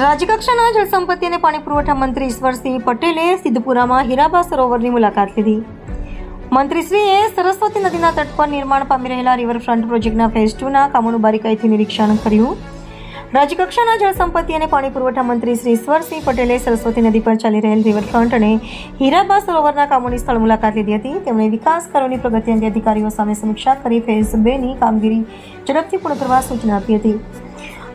રાજ્યકક્ષાના જળસંપત્તિ અને પાણી પુરવઠા મંત્રી ઈશ્વરસિંહ પટેલે સિદ્ધપુરામાં હીરાબા સરોવરની મુલાકાત લીધી. મંત્રીશ્રીએ સરસ્વતી નદીના તટ પર નિર્માણ પામી રહેલા રિવરફ્રન્ટ પ્રોજેક્ટના ફેઝ ટુના કામોનું બારીકાઈથી નિરીક્ષણ કર્યું. રાજ્યકક્ષાના જળસંપત્તિ અને પાણી પુરવઠા મંત્રી શ્રી ઈશ્વરસિંહ પટેલે સરસ્વતી નદી પર ચાલી રહેલ રિવરફ્રન્ટ અને હીરાબા સરોવરના કામોની સ્થળ મુલાકાત લીધી હતી. તેમણે વિકાસ કાર્યોની પ્રગતિ અંગે અધિકારીઓ સામે સમીક્ષા કરી ફેઝ બેની કામગીરી ઝડપથી પૂર્ણ કરવા સૂચના આપી હતી.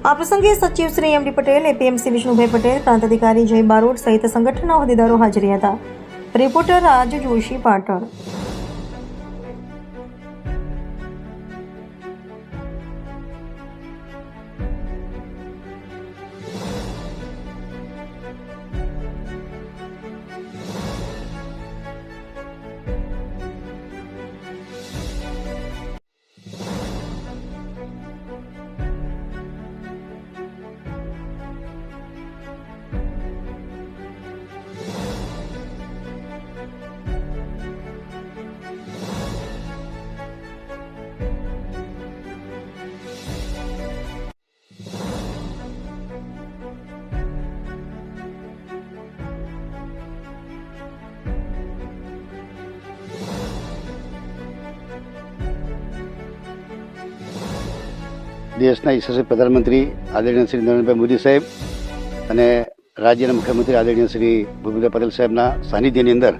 આ પ્રસંગે સચિવ Shri M D Patel APMC Vishnubhai Patel, પ્રાંત અધિકારી જય બારોટ સહિત સંગઠનના હોદ્દેદારો હાજર હતા. રિપોર્ટર રાજ જોશી પાટણ. દેશના યશસ્વી પ્રધાનમંત્રી આદરણીય શ્રી નરેન્દ્રભાઈ મોદી સાહેબ અને રાજ્યના મુખ્યમંત્રી આદરણીય શ્રી ભૂપેન્દ્ર પટેલ સાહેબના સાનિધ્યની અંદર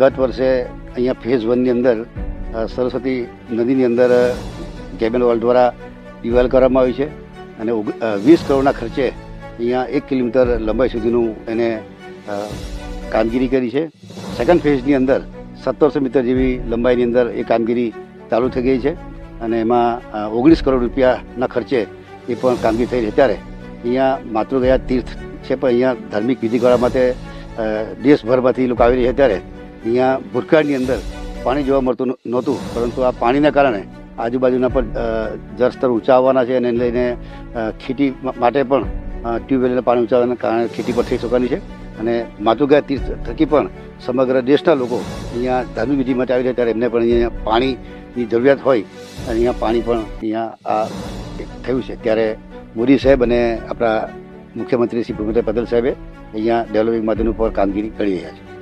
ગત વર્ષે અહીંયા ફેઝ વનની અંદર સરસ્વતી નદીની અંદર કેબિન વોલ દ્વારા દિવાલ કરવામાં આવી છે અને વીસ કરોડના ખર્ચે અહીંયા એક કિલોમીટર લંબાઈ સુધીનું એને કામગીરી કરી છે. સેકન્ડ ફેઝની અંદર સત્તરસો મીટર જેવી લંબાઈની અંદર એ કામગીરી ચાલુ થઈ ગઈ છે. અને એમાં ઓગણીસ કરોડ રૂપિયાના ખર્ચે એ પણ કામગીરી થઈ રહી. ત્યારે અહીંયા માતૃગયા તીર્થ છે, પણ અહીંયા ધાર્મિક વિધિ કરવા માટે દેશભરમાંથી લોકો આવી રહ્યા ત્યારે અહીંયા ભૂતકાળની અંદર પાણી જોવા મળતું નહોતું, પરંતુ આ પાણીના કારણે આજુબાજુના પણ જળસ્તર ઊંચા આવવાના છે, અને એને લઈને ખેતી માટે પણ ટ્યુબવેલના પાણી ઊંચાવાના કારણે ખેતી પર થઈ શકવાની છે. અને માતૃગયા તીર્થ થકી પણ સમગ્ર દેશના લોકો અહીંયા ધાર્મિક વિધિ માટે આવી રહ્યા ત્યારે એમને પણ અહીંયા પાણીની જરૂરિયાત હોય અહીંયા પાણી પણ અહીંયા આ થયું છે. ત્યારે મોદી સાહેબ અને આપણા મુખ્યમંત્રી શ્રી ભૂપેન્દ્ર પટેલ સાહેબે અહીંયા ડેવલપિંગ માટેનું પર કામગીરી કરી રહ્યા છે.